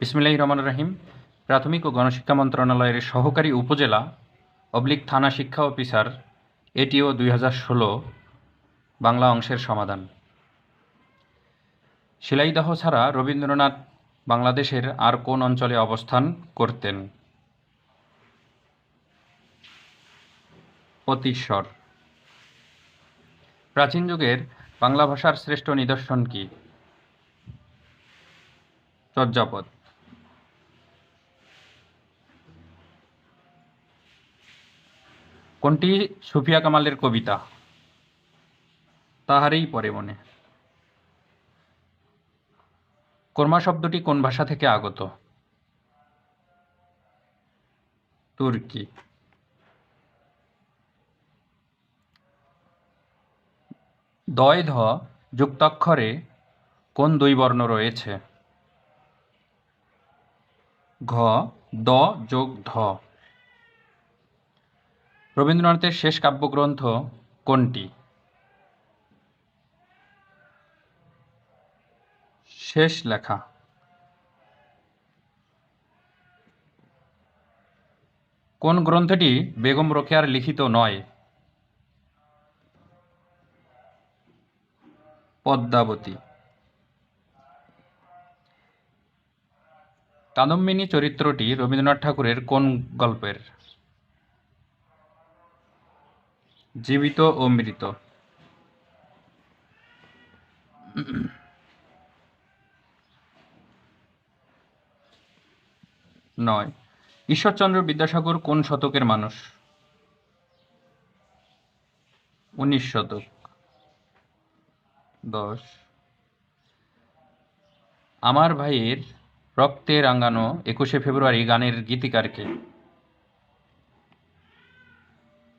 বিসমিল্লাহ রহমান রাহিম। প্রাথমিক ও গণশিক্ষা মন্ত্রণালয়ের সহকারী উপজেলা অবলিক থানা শিক্ষা অফিসার, এটিও দুই ষোলো, বাংলা অংশের সমাধান। শিলাইদহ ছাড়া রবীন্দ্রনাথ বাংলাদেশের আর কোন অঞ্চলে অবস্থান করতেন? অতিস্বর প্রাচীন যুগের বাংলা ভাষার শ্রেষ্ঠ নিদর্শন কি? চর্যাপদ। কোনটি সুফিয়া কামালের কবিতা? তাহারই পরে মনে। কর্মা শব্দটি কোন ভাষা থেকে আগত? তুর্কি। দয় ধ যুক্তাক্ষরে কোন দুই বর্ণ রয়েছে? ঘ, দ যোগ ধ। রবীন্দ্রনাথের শেষ কাব্যগ্রন্থ কোনটি? শেষ লেখা। কোন গ্রন্থটি বেগম রোকেয়ার লিখিত নয়? পদ্মাবতী। কাদম্বিনী চরিত্রটি রবীন্দ্রনাথ ঠাকুরের কোন গল্পের? জীবিত ও মৃত। নয়, ঈশ্বরচন্দ্র বিদ্যাসাগর কোন শতকের মানুষ? উনিশ শতক। দশ, আমার ভাইয়ের রক্তে রাঙানো একুশে ফেব্রুয়ারি গানের গীতিকারকে?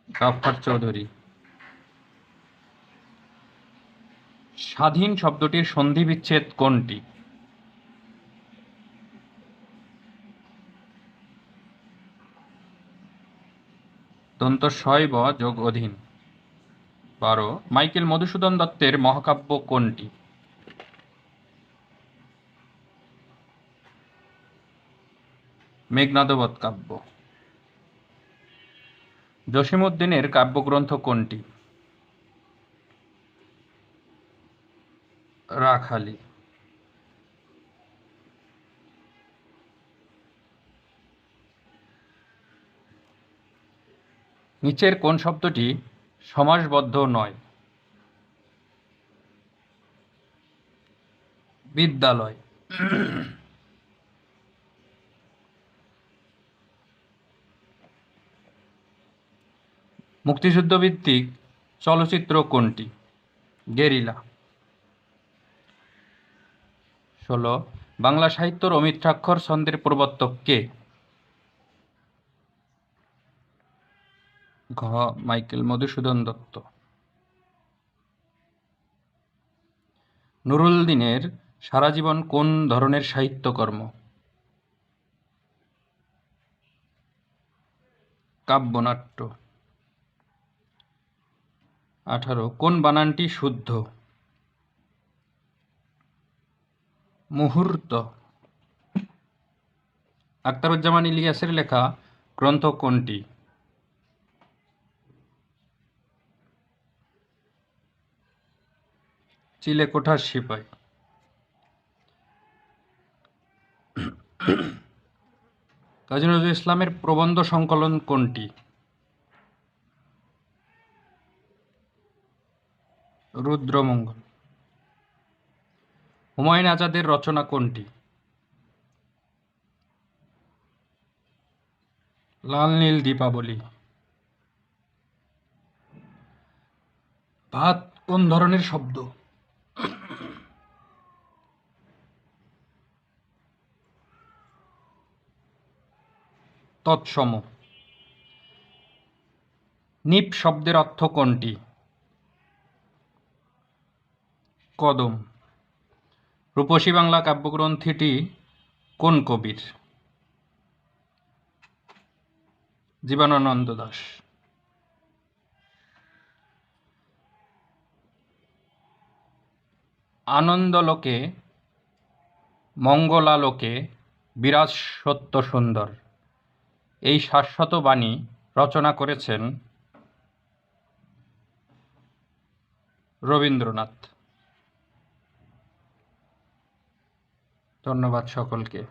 গাফফার চৌধুরী। স্বাধীন শব্দটির সন্ধি বিচ্ছেদ কোনটি? দন্ত শৈব যোগ অধীন। বারো, মাইকেল মধুসূদন দত্তের মহাকাব্য কোনটি? মেঘনাদবধ কাব্য। জসীমউদ্দিনের কাব্যগ্রন্থ কোনটি? রাখালি। নিচের কোন শব্দটি সমাসবদ্ধ নয়? বিদ্যালয়। মুক্তিযুদ্ধ ভিত্তিক চলচ্চিত্র কোনটি? গেরিলা। ষোলো, বাংলা সাহিত্যর অমিত্রাক্ষর ছন্দের প্রবর্তক কে? ঘ, মাইকেল মধুসূদন দত্ত। নুরুল দিনের সারা জীবন কোন ধরনের সাহিত্যকর্ম? কাব্যনাট্য। আঠারো, কোন বানানটি শুদ্ধ? মুহূর্ত। আখতারুজ্জামান ইলিয়াসের লেখা গ্রন্থ কোনটি? চিলেকোঠার সিপাই। কাজী নজরুল ইসলামের প্রবন্ধ সংকলন কোনটি? রুদ্রমঙ্গল। হুমায়ুন আজাদের রচনা কোনটি? লাল নীল দীপাবলি। ভাত কোন ধরনের শব্দ? তৎসম। নিপ শব্দের অর্থ কোনটি? কদম। রূপসী বাংলা কাব্যগ্রন্থিটি কোন কবির? জীবনানন্দ দাস। আনন্দলোকে, মঙ্গলালোকে বিরাজ সত্য সুন্দর। এই শাশ্বত বাণী রচনা করেছেন রবীন্দ্রনাথ। ধন্যবাদ সকলকে।